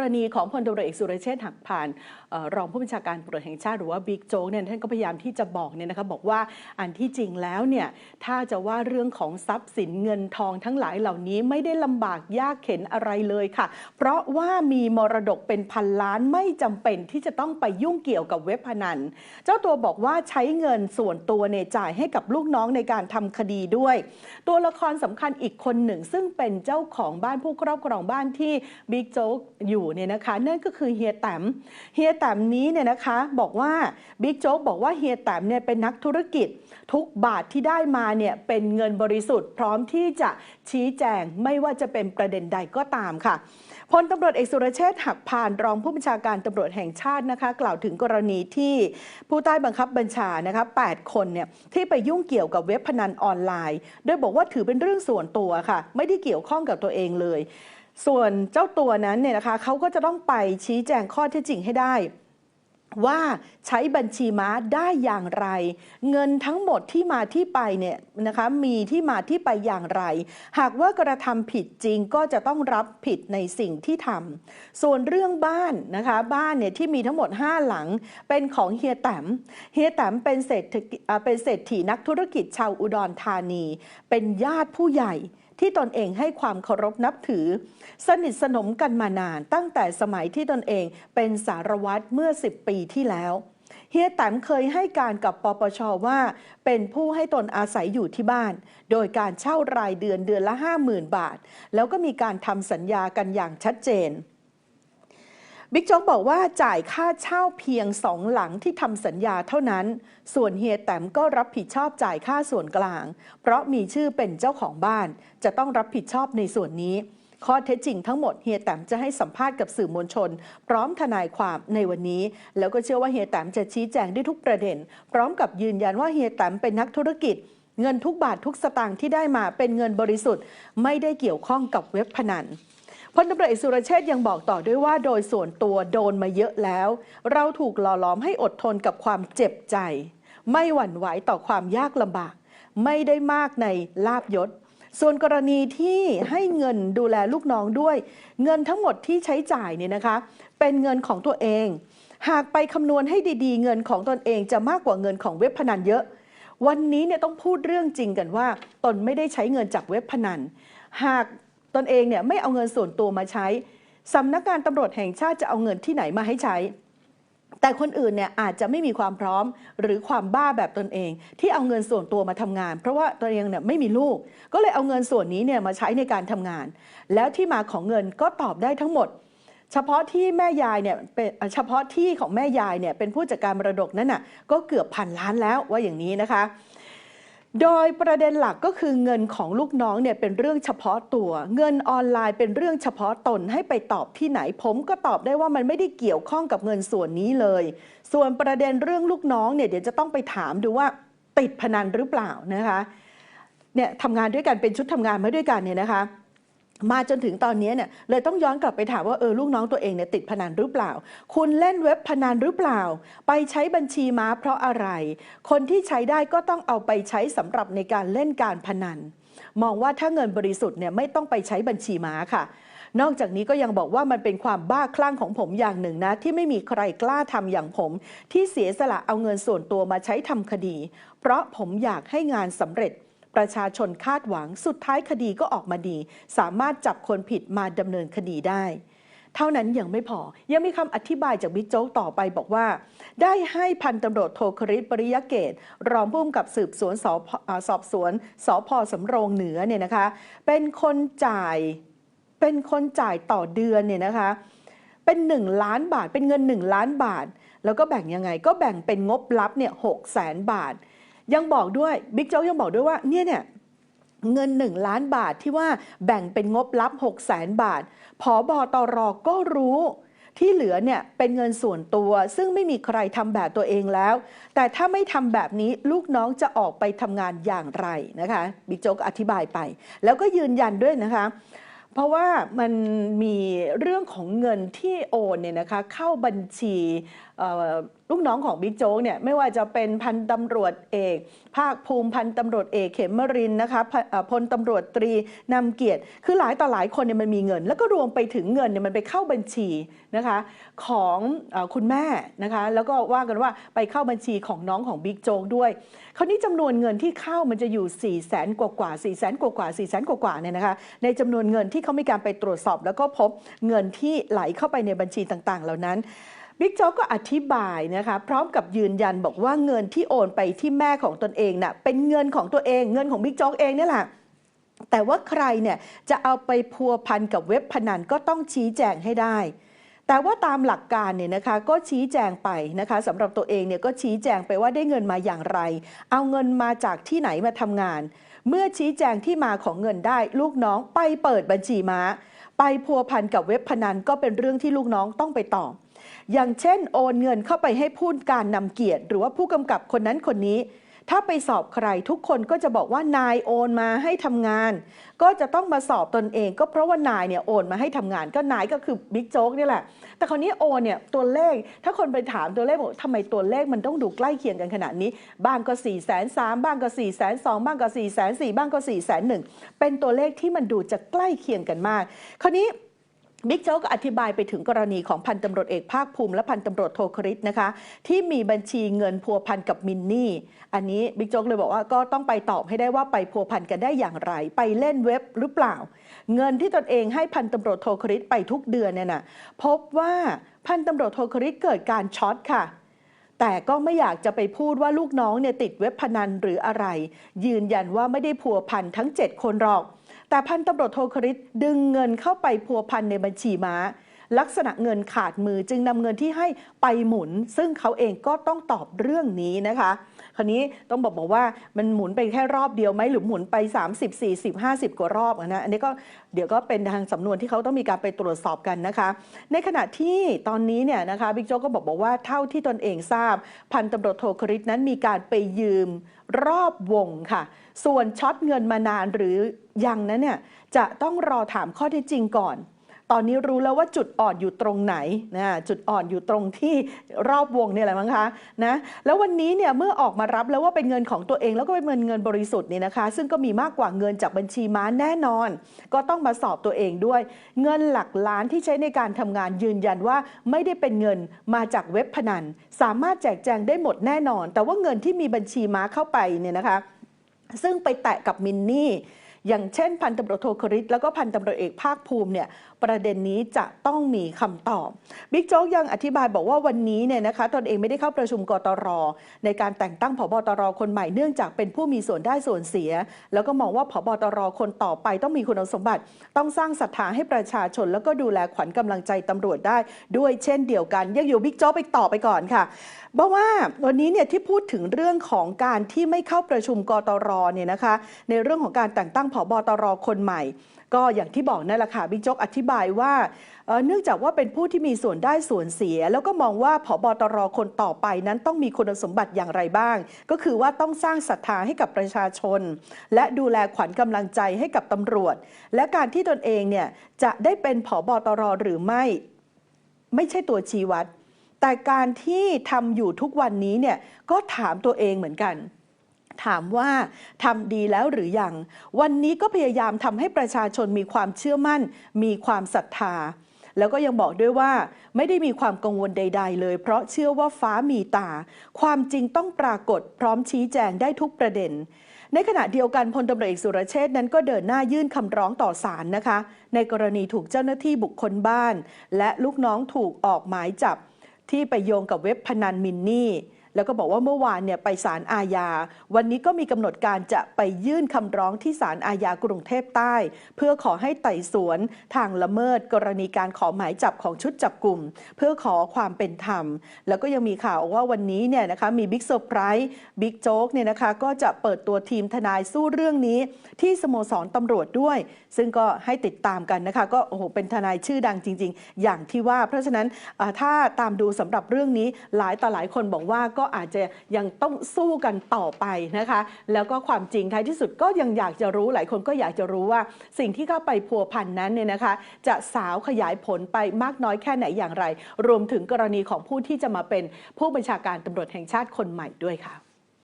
รณีของพลตำรวจเอกสุรเชษฐ์หักพานออรองผู้บัญชาการตำรวจแห่งชาติหรือว่าบิ๊กโจ๊กเนี่ยท่านก็พยายามที่จะบอกเนี่ยนะคะบอกว่าอันที่จริงแล้วเนี่ยถ้าจะว่าเรื่องของทรัพย์สินเงินทองทั้งหลายเหล่านี้ไม่ได้ลำบากยากเข็นอะไรเลยค่ะ เพราะว่ามีมรดกเป็นพันล้านไม่จำเป็นที่จะต้องไปยุ่งเกี่ยวกับเว็บพนัน เจ้าตัวบอกว่าใช้เงินส่วนตัวเนี่ยจ่ายให้กับลูกน้องในการทำคดีด้วย ตัวละครสำคัญอีกคนหนึ่ง ซึ่งเป็นเจ้าของบ้านผู้ครอบครองบ้านที่บิ๊กโจ๊กอยู่เนี่ยนะคะนั่นก็คือเฮียแตมเฮียแตมนี้เนี่ยนะคะบอกว่าบิ๊กโจ๊กบอกว่าเฮียแตมเนี่ยเป็นนักธุรกิจ ทุกบาทที่ได้มาเนี่ยเป็นเงินบริสุทธิ์ พร้อมที่จะชี้แจงไม่ว่าจะเป็นประเด็นใดก็ตามค่ะพลตำรวจเอกสุรเชษฐ์หักพานรองผู้บัญชาการตำรวจแห่งชาตินะคะ กล่าวถึงกรณีที่ผู้ใต้บังคับบัญชานะคะ8คนเนี่ยที่ไปยุ่งเกี่ยวกับเว็บพนันออนไลน์ โดยบอกว่าถือเป็นเรื่องส่วนตัวค่ะ ไม่ได้เกี่ยวข้องกับตัวเองเลย ส่วนเจ้าตัวนั้นเนี่ยนะคะเขาก็จะต้องไปชี้แจงข้อเท็จจริงให้ได้ ว่าใช้บัญชีม้าได้อย่างไร เงินทั้งหมดที่มาที่ไปเนี่ยนะคะมีที่มาที่ไปอย่างไร หากว่ากระทำผิดจริงก็จะต้องรับผิดในสิ่งที่ทำส่วนเรื่องบ้านนะคะบ้านเนี่ยที่มีทั้งหมด 5 หลังเป็นของเฮียแตมเฮียแตมเป็นเศรษฐกิจอ่าเป็นเศรษฐีนักธุรกิจชาวอุดรธานี เป็นญาติผู้ใหญ่ ที่ตนเองให้ความเคารพนับถือ สนิทสนมกันมานานตั้งแต่สมัยที่ตนเองเป็นสารวัตรเมื่อ 10 ปีที่แล้วเฮียแตมเคยให้การกับปปชว่า เป็นผู้ให้ตนอาศัยอยู่ที่บ้าน โดยการเช่ารายเดือนเดือนละ 50,000 บาท แล้วก็มีการทำสัญญากันอย่างชัดเจน บิ๊กโจ๊กบอกว่าจ่ายค่าเช่าเพียงสองหลังที่ทำสัญญาเท่านั้น ส่วนเฮียแตมก็รับผิดชอบจ่ายค่าส่วนกลาง เพราะมีชื่อเป็นเจ้าของบ้าน จะต้องรับผิดชอบในส่วนนี้ ข้อเท็จจริงทั้งหมดเฮียแตมจะให้สัมภาษณ์กับสื่อมวลชน พร้อมทนายความในวันนี้ แล้วก็เชื่อว่าเฮียแตมจะชี้แจงได้ทุกประเด็น พร้อมกับยืนยันว่าเฮียแตมเป็นนักธุรกิจ เงินทุกบาททุกสตางค์ที่ได้มาเป็นเงินบริสุทธิ์ ไม่ได้เกี่ยวข้องกับเว็บพนัน พลตำรวจสุรเชษยังบอกต่อด้วยว่าโดยส่วนตัวโดนมาเยอะแล้ว เราถูกหล่อหลอมให้อดทนกับความเจ็บใจ ไม่หวั่นไหวต่อความยากลำบาก ไม่ได้มากในลาบยศ ส่วนกรณีที่ให้เงินดูแลลูกน้องด้วย เงินทั้งหมดที่ใช้จ่ายเนี่ยนะคะ เป็นเงินของตัวเอง หากไปคำนวณให้ดีๆ เงินของตนเองจะมากกว่าเงินของเว็บพนันเยอะ วันนี้เนี่ยต้องพูดเรื่องจริงกันว่า ตนไม่ได้ใช้เงินจากเว็บพนัน หาก ตนเองเนี่ยไม่เอาเงินส่วนตัวมาใช้สำนักงานตำรวจแห่งชาติจะเอาเงินที่ไหนมาให้ใช้ แต่คนอื่นเนี่ยอาจจะไม่มีความพร้อมหรือความบ้าแบบตนเอง ที่เอาเงินส่วนตัวมาทำงาน เพราะว่าตัวเองเนี่ยไม่มีลูก ก็เลยเอาเงินส่วนนี้เนี่ยมาใช้ในการทำงาน แล้วที่มาของเงินก็ตอบได้ทั้งหมด เฉพาะที่แม่ยายเนี่ยเป็นเฉพาะที่ของแม่ยายเนี่ยเป็นผู้จัดการมรดกนั่นน่ะก็เกือบพันล้านแล้วว่าอย่างนี้นะคะ โดยประเด็นหลักก็คือเงินของลูกน้องเนี่ยเป็นเรื่องเฉพาะตัว เงินออนไลน์เป็นเรื่องเฉพาะตนให้ไปตอบที่ไหนผมก็ตอบได้ว่ามันไม่ได้เกี่ยวข้องกับเงินส่วนนี้เลย ส่วนประเด็นเรื่องลูกน้องเนี่ยเดี๋ยวจะต้องไปถามดูว่าติดพนันหรือเปล่านะคะเนี่ยทำงานด้วยกันเป็นชุดทำงานมาด้วยกันเนี่ยนะคะ มาจนถึงตอนนี้เนี่ยเลยต้องย้อนกลับไปถามว่าเออลูกน้องตัวเองเนี่ยติดพนันหรือเปล่า คุณเล่นเว็บพนันหรือเปล่า ไปใช้บัญชีม้าเพราะอะไร คนที่ใช้ได้ก็ต้องเอาไปใช้สำหรับในการเล่นการพนัน มองว่าถ้าเงินบริสุทธิ์เนี่ยไม่ต้องไปใช้บัญชีม้าค่ะ นอกจากนี้ก็ยังบอกว่ามันเป็นความบ้าคลั่งของผมอย่างหนึ่งนะ ที่ไม่มีใครกล้าทำอย่างผม ที่เสียสละเอาเงินส่วนตัวมาใช้ทำคดี เพราะผมอยากให้งานสำเร็จ ประชาชนคาดหวังสุดท้ายคดีก็ออกมาดี สามารถจับคนผิดมาดำเนินคดีได้ เท่านั้นยังไม่พอ ยังมีคำอธิบายจากบิ๊กโจ๊กต่อไปบอกว่า ได้ให้พันตำรวจโทคริสปริยเกต รองผู้กำกับสืบสวนสอ่าสอบสวนสพสำโรงเหนือเนี่ยนะคะ เป็นคนจ่ายเป็นคนจ่ายต่อเดือนเนี่ยนะคะ เป็น 1 ล้านบาทเป็นเงิน 1 ล้านบาท แล้วก็แบ่งยังไงก็แบ่งเป็นงบลับเนี่ยหกแสนบาท ยังบอกด้วยบิ๊กโจ๊กยังบอกด้วยว่าเนี่ยเนี่ยเงิน 1 ล้านบาทที่ว่าแบ่งเป็นงบลับ 6 0แสนบาทผอบอตรก็รู้ที่เหลือเนี่ยเป็นเงินส่วนตัว ซึ่งไม่มีใครทำแบบตัวเองแล้ว แต่ถ้าไม่ทำแบบนี้ลูกน้องจะออกไปทำงานอย่างไรนะคะบิ๊กโจ๊กอธิบายไป แล้วก็ยืนยันด้วยนะคะ เพราะว่ามันมีเรื่องของเงินที่โอนเนี่ยนะคะเข้าบัญชีลูกน้องของบิ๊กโจ๊กเนี่ยไม่ว่าจะเป็นพันตำรวจเอก ภาคภูมิพันตำรวจเอกเขมรินนะคะพลตำรวจตรีนำเกียรติ คือหลายต่อหลายคนเนี่ยมันมีเงิน แล้วก็รวมไปถึงเงินเนี่ยมันไปเข้าบัญชีนะคะของอคุณแม่นะคะแล้วก็ว่ากันว่าไปเข้าบัญชีของน้องของบิ๊กโจ๊กด้วยคราวนี้จำนวนเงินที่เข้ามันจะอยู่4ี่แสนกว่ากว่าสี่แสนกว่ากว่าสี่แสนกว่ากว่าเนี่ยนะคะในจำนวนเงินที่เขามีการไปตรวจสอบ แล้วก็พบเงินที่ไหลเข้าไปในบัญชีต่างๆ เหล่านั้น บิ๊กโจ๊กก็อธิบายนะคะพร้อมกับยืนยันบอกว่าเงินที่โอนไปที่แม่ของตนเองน่ะเป็นเงินของตัวเองเงินของบิ๊กโจ๊กเองเนี่ยแหละแต่ว่าใครเนี่ยจะเอาไปพัวพันกับเว็บพนันก็ต้องชี้แจงให้ได้ แต่ว่าตามหลักการเนี่ยนะคะก็ชี้แจงไปนะคะสำหรับตัวเองเนี่ยก็ชี้แจงไปว่าได้เงินมาอย่างไร เอาเงินมาจากที่ไหนมาทำงาน เมื่อชี้แจงที่มาของเงินได้ ลูกน้องไปเปิดบัญชีม้า ไปพัวพันกับเว็บพนันก็เป็นเรื่องที่ลูกน้องต้องไปตอบ อย่างเช่นโอนเงินเข้าไปให้ผู้การนำเกียรติ หรือว่าผู้กำกับคนนั้นคนนี้ ถ้าไปสอบใครทุกคนก็จะบอกว่านายโอนมาให้ทำงาน ก็จะต้องมาสอบตนเอง ก็เพราะว่านายเนี่ยโอนมาให้ทำงาน ก็นายก็คือบิ๊กโจ๊กนี่แหละ แต่คราวนี้โอนเนี่ยตัวเลข ถ้าคนไปถามตัวเลขบอกทำไมตัวเลขมันต้องดูใกล้เคียงกันขนาดนี้ บ้างก็4ี่แสนสามบ้างก็4ี่แสนสองบ้างก็4ี่แสนสี่บ้างก็4ี่แสนหนึ่งเป็นตัวเลขที่มันดูจะใกล้เคียงกันมาก คราวนี้ บิ๊กโจ๊กก็อธิบายไปถึงกรณีของพันตำรวจเอกภาคภูมิและพันตำรวจโทคริสนะคะ ที่มีบัญชีเงินพัวพันกับมินนี่ อันนี้บิ๊กโจ๊กเลยบอกว่าก็ต้องไปตอบให้ได้ว่าไปพัวพันกันได้อย่างไร ไปเล่นเว็บหรือเปล่า เงินที่ตนเองให้พันตำรวจโทคริสไปทุกเดือนเนี่ยนะพบว่าพันตำรวจโทคริสเกิดการช็อตค่ะแต่ก็ไม่อยากจะไปพูดว่าลูกน้องเนี่ยติดเว็บพนันหรืออะไร ยืนยันว่าไม่ได้พัวพันทั้ง 7 คนหรอก แต่พันตำรวจโทคริสดึงเงินเข้าไปพัวพันในบัญชีม้า ลักษณะเงินขาดมือจึงนำเงินที่ให้ไปหมุน ซึ่งเขาเองก็ต้องตอบเรื่องนี้นะคะ คราวนี้ต้องบอกบอกว่ามันหมุนไปแค่รอบเดียวไหมหรือหมุนไป 30 40 50 กว่ารอบอะนะอันนี้ก็เดี๋ยวก็เป็นทางสำนวนที่เขาต้องมีการไปตรวจสอบกันนะคะ ในขณะที่ตอนนี้เนี่ยนะคะบิ๊กโจ๊กก็บอกบอกว่าเท่าที่ตนเองทราบ พันตำรวจโทคริสนั้นมีการไปยืมรอบวงค่ะ ส่วนช็อตเงินมานานหรือยังนั้นเนี่ยจะต้องรอถามข้อเท็จจริงก่อน ตอนนี้รู้แล้วว่าจุดอ่อนอยู่ตรงไหนนะจุดอ่อนอยู่ตรงที่รอบวงเนี่ยแหละมั้งคะนะแล้ววันนี้เนี่ยเมื่อออกมารับแล้วว่าเป็นเงินของตัวเองแล้วก็เป็นเงินเงินบริสุทธิ์นี่นะคะ ซึ่งก็มีมากกว่าเงินจากบัญชีม้าแน่นอน ก็ต้องมาสอบตัวเองด้วย เงินหลักล้านที่ใช้ในการทำงานยืนยันว่าไม่ได้เป็นเงินมาจากเว็บพนัน สามารถแจกแจงได้หมดแน่นอน แต่ว่าเงินที่มีบัญชีม้าเข้าไปเนี่ยนะคะ ซึ่งไปแตะกับมินนี่ อย่างเช่น พันตำรวจโทคริสแล้วก็พันตำรวจเอกภาคภูมิเนี่ยประเด็นนี้จะต้องมีคำตอบบิ๊กโจ๊กยังอธิบายบอกว่าวันนี้เนี่ยนะคะตนเองไม่ได้เข้าประชุมกตร ในการแต่งตั้งผบตรคนใหม่เนื่องจากเป็นผู้มีส่วนได้ส่วนเสีย แล้วก็มองว่าผบตรคนต่อไปต้องมีคุณสมบัติ ต้องสร้างศรัทธาให้ประชาชน แล้วก็ดูแลขวัญกำลังใจตำรวจได้ ด้วยเช่นเดียวกันยังอยู่บิ๊กโจ๊กไปต่อไปก่อนค่ะเพราะว่าวันนี้เนี่ยที่พูดถึงเรื่องของการที่ไม่เข้าประชุมกตรเนี่ยนะคะในเรื่องของการแต่งตั้งผผบตรคนใหม่ ก็อย่างที่บอกนั่นแหละค่ะบิ๊กโจ๊กอธิบายว่าเอ่อเนื่องจากว่าเป็นผู้ที่มีส่วนได้ส่วนเสีย แล้วก็มองว่าผบตรคนต่อไปนั้นต้องมีคุณสมบัติอย่างไรบ้าง ก็คือว่าต้องสร้างศรัทธาให้กับประชาชน และดูแลขวัญกำลังใจให้กับตำรวจ และการที่ตนเองเนี่ยจะได้เป็นผบตรหรือไม่ ไม่ใช่ตัวชี้วัดแต่การที่ทำอยู่ทุกวันนี้เนี่ยก็ถามตัวเองเหมือนกัน ถามว่าทำดีแล้วหรือยัง วันนี้ก็พยายามทำให้ประชาชนมีความเชื่อมั่น มีความศรัทธา แล้วก็ยังบอกด้วยว่า ไม่ได้มีความกังวลใด ๆ เลย เพราะเชื่อว่าฟ้ามีตา ความจริงต้องปรากฏพร้อมชี้แจงได้ทุกประเด็นในขณะเดียวกันพลตำรวจเอกสุรเชษนั้นก็เดินหน้ายื่นคำร้องต่อศาลนะคะ ในกรณีถูกเจ้าหน้าที่บุคคลบ้าน และลูกน้องถูกออกหมายจับที่ไปโยงกับเว็บพนันมินนี่ แล้วก็บอกว่าเมื่อวานเนี่ยไปศาลอาญา วันนี้ก็มีกำหนดการจะไปยื่นคำร้องที่ศาลอาญากรุงเทพใต้ เพื่อขอให้ไต่สวนทางละเมิด กรณีการขอหมายจับของชุดจับกลุ่ม เพื่อขอความเป็นธรรม แล้วก็ยังมีข่าวว่าวันนี้เนี่ยนะคะมีบิ๊กเซอร์ไพรส์บิ๊กโจ๊กเนี่ยนะคะก็จะเปิดตัวทีมทนายสู้เรื่องนี้ ที่สโมสรตำรวจด้วย ซึ่งก็ให้ติดตามกันนะคะ ก็โอ้โหเป็นทนายชื่อดังจริง ๆ อย่างที่ว่า เพราะฉะนั้นถ้าตามดูสำหรับเรื่องนี้หลายต่อหลายคนบอกว่าก็อาจจะยังต้องสู้กันต่อไปนะคะ แล้วก็ความจริงท้ายที่สุดก็ยังอยากจะรู้หลายคนก็อยากจะรู้ว่า สิ่งที่เข้าไปพัวพันนั้นเนี่ยนะคะ จะสาวขยายผลไปมากน้อยแค่ไหนอย่างไร รวมถึงกรณีของผู้ที่จะมาเป็นผู้บัญชาการตำรวจแห่งชาติคนใหม่ด้วยค่ะ